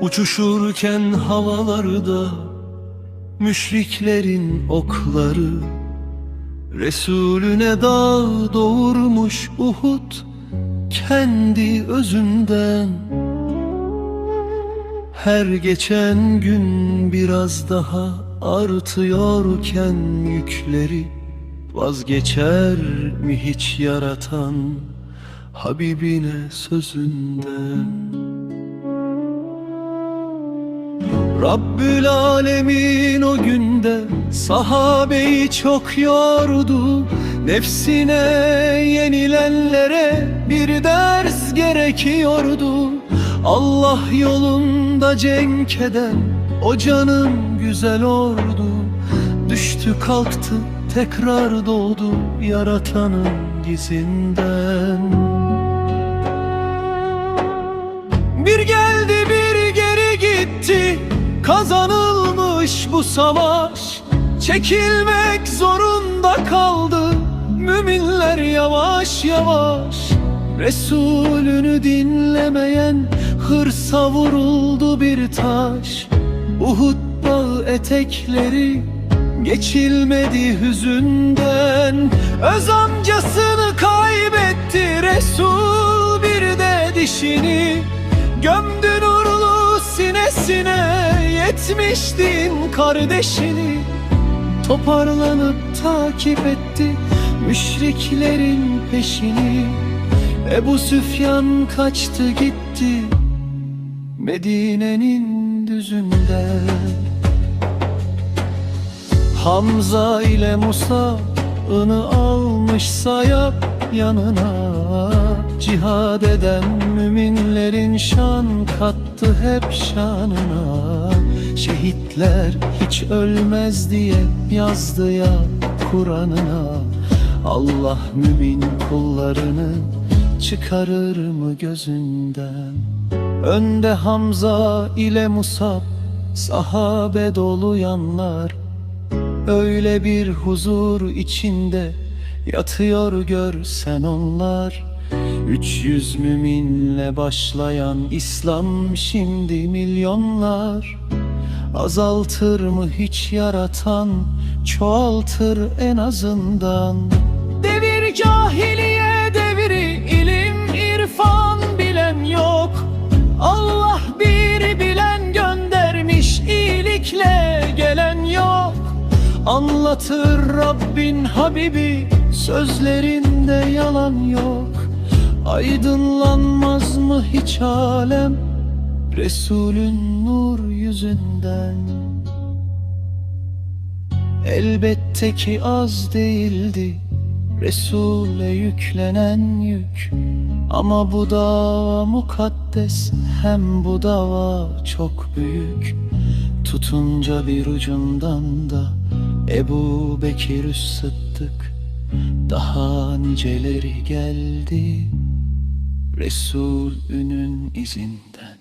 Uçuşurken havalarda Müşriklerin okları Resulüne dağ doğurmuş Uhud Kendi özünden. Her geçen gün biraz daha artıyorken yükleri Vazgeçer mi hiç yaratan Habibine sözünden Rabbül Alemin o günde sahabeyi çok yordu. Nefsine yenilenlere bir ders gerekiyordu. Allah yolunda cenk eden o canın güzel ordu. Düştü kalktı tekrar doğdu yaratanın gizinden Kazanılmış bu savaş Çekilmek zorunda kaldı. Müminler yavaş yavaş Resulünü dinlemeyen Hırsa vuruldu bir taş. Uhud bağı etekleri Geçilmedi hüzünden. Öz amcasını kaybetti Resul bir de dişini Gömdü nurlu sinesine Yetmiştin kardeşini Toparlanıp takip etti Müşriklerin peşini. Ebu Süfyan kaçtı gitti Medine'nin düzünden. Hamza ile Musa ını almış sayap yanına Cihad eden müminlerin şan kattı hep şanına. Şehitler hiç ölmez diye yazdı ya Kur'an'ına. Allah mümin kullarını çıkarır mı gözünden? Önde Hamza ile Musab sahabe dolu yanlar. Öyle bir huzur içinde yatıyor görsen onlar 300 müminle başlayan İslam şimdi milyonlar. Azaltır mı hiç yaratan çoğaltır en azından. Devir cahiliye devri ilim irfan bilen yok. Allah bir bilen göndermiş iyilikle gelen yok. Anlatır Rabbin Habibi Sözlerinde yalan yok. Aydınlanmaz mı hiç alem? Resulün nur yüzünden. Elbette ki az değildi Resul'e yüklenen yük. Ama bu dava mukaddes Hem bu dava çok büyük. Tutunca bir ucundan da Ebu Bekir Sıddık Daha niceleri geldi Resulünün izinden